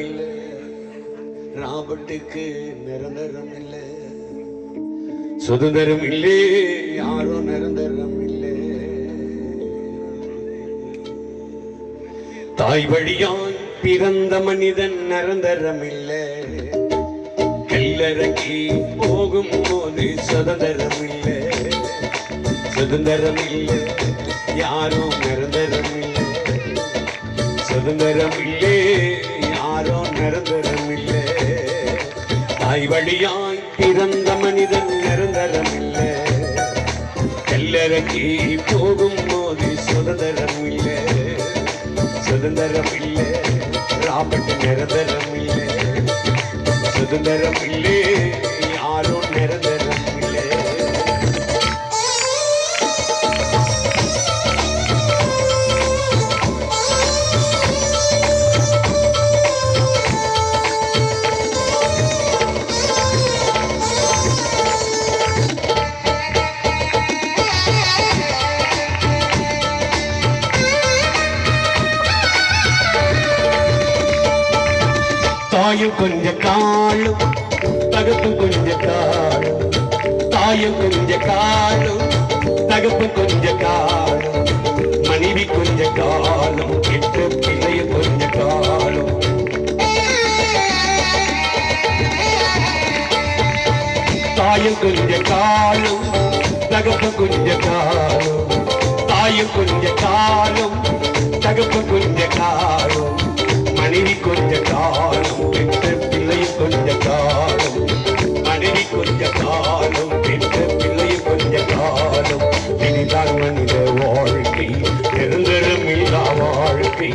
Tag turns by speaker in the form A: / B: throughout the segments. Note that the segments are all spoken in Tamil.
A: இல்லை. ராபர்ட்டுக்கு நிரந்தரம் இல்லை. சுதந்திரம் இல்லை. யாரும் நிரந்தரம் இல்லை. தாய் வழியான் பிறந்த மனிதன் நிரந்தரம் இல்லை. கல்லறக்கி போகும் போது சுதந்திரம் இல்லை. சுதந்திரம் இல்லை. யாரும் நிரந்தரம் இல்லை. சுதந்திரம் இல்லை. நிரந்தரமில்லை. தாய் வழியாய் பிறந்த மனிதன் நிரந்தரமில்லை. இல்லை போகும் போது சுதந்திரம் இல்லை சுதந்திரம் இல்லை ராபர்ட் நிரந்தரம் இல்லை சுதந்திரம் இல்லை தாயும் கொஞ்ச காலும் தகப்பு கொஞ்ச காலும் தாயும் கொஞ்ச காலும் தகப்பு கொஞ்ச காலும் மனைவி கொஞ்ச காலம் கெட்ட பிள்ளைய கொஞ்ச காலம். தாயும் கொஞ்ச காலம் தகப்பு கொஞ்ச காலம் தாயும் கொஞ்ச காலம் தகப்பு கொஞ்ச காலம் மனைவி கொஞ்ச காலம் பெற்ற பிள்ளை கொஞ்ச காலம். மனைவி கொஞ்ச காலம் பெற்ற பிள்ளை கொஞ்ச காலம். இதுதான் மனித வாழ்க்கை நிரந்தரம் இல்லா வாழ்க்கை.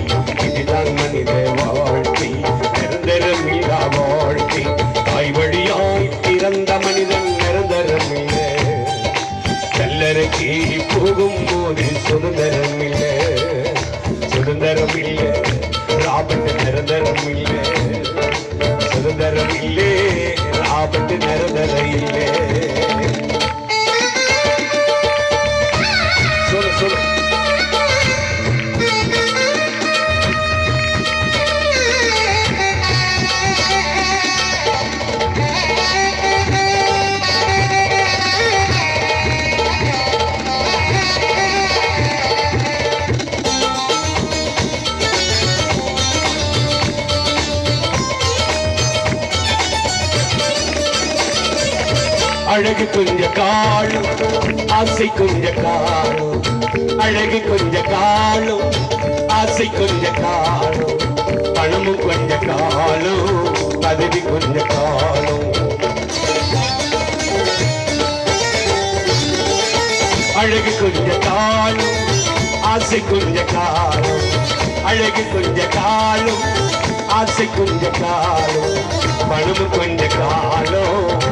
A: இதுதான் மனித வாழ்க்கை நிரந்தரம் இல்லா வாழ்க்கை. தாய் வழியாய் பிறந்த மனிதன் நிரந்தரம் இல்லை கல்லறைக்கு போகும் போது சுதந்திரம் அழகு கொஞ்ச காலும் ஆசை கொஞ்ச காலும். அழகு கொஞ்ச காலும் ஆசை கொஞ்ச காலும். பணமும் கொஞ்ச காலும் பதவி கொஞ்ச காலும். அழகு கொஞ்ச காலும் ஆசை கொஞ்ச காலம். அழகு கொஞ்ச காலம் ஆசை கொஞ்ச காலம். பணமும் கொஞ்ச காலம்.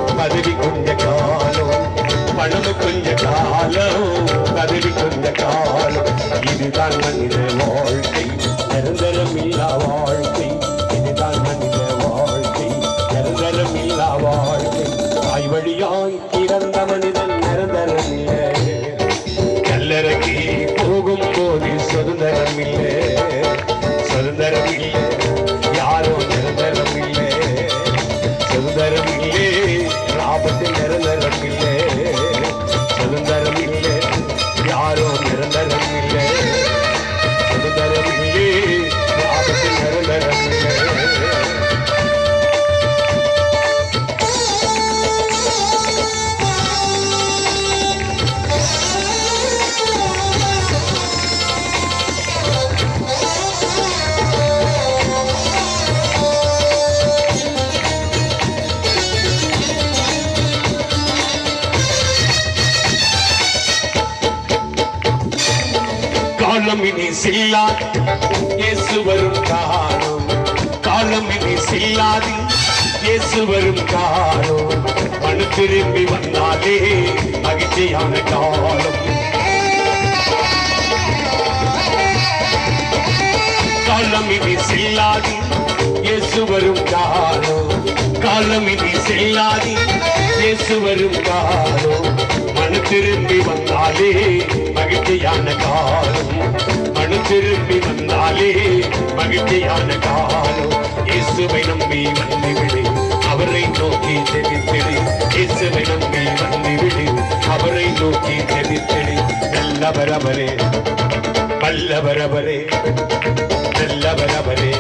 A: காலம் இனி செல்லாது. இயேசு வரும் காலம். காலம் இனி செல்லாது. இயேசு வரும் காலம். மனு திரும்பி வந்தாலே மகிழ்ச்சியான காலம். காலம் இனி செல்லாது. இயேசு வரும் காலம். காலம் இனி செல்லாது. இயேசு வரும் காலம். மனு திரும்பி வந்தாலே மகிழ்ச்சியான காலம். மனு திரும்பி வந்தாலே மகிழ்ச்சியான காலம். இயேசுவை நம்பி வந்துவிடு அவரை நோக்கி தெரித்திடு இயேசுவை நம்பி வந்துவிடு அவரை நோக்கி தெரித்திடு நல்லவரவரே வல்லவரவரே நல்லவரவரே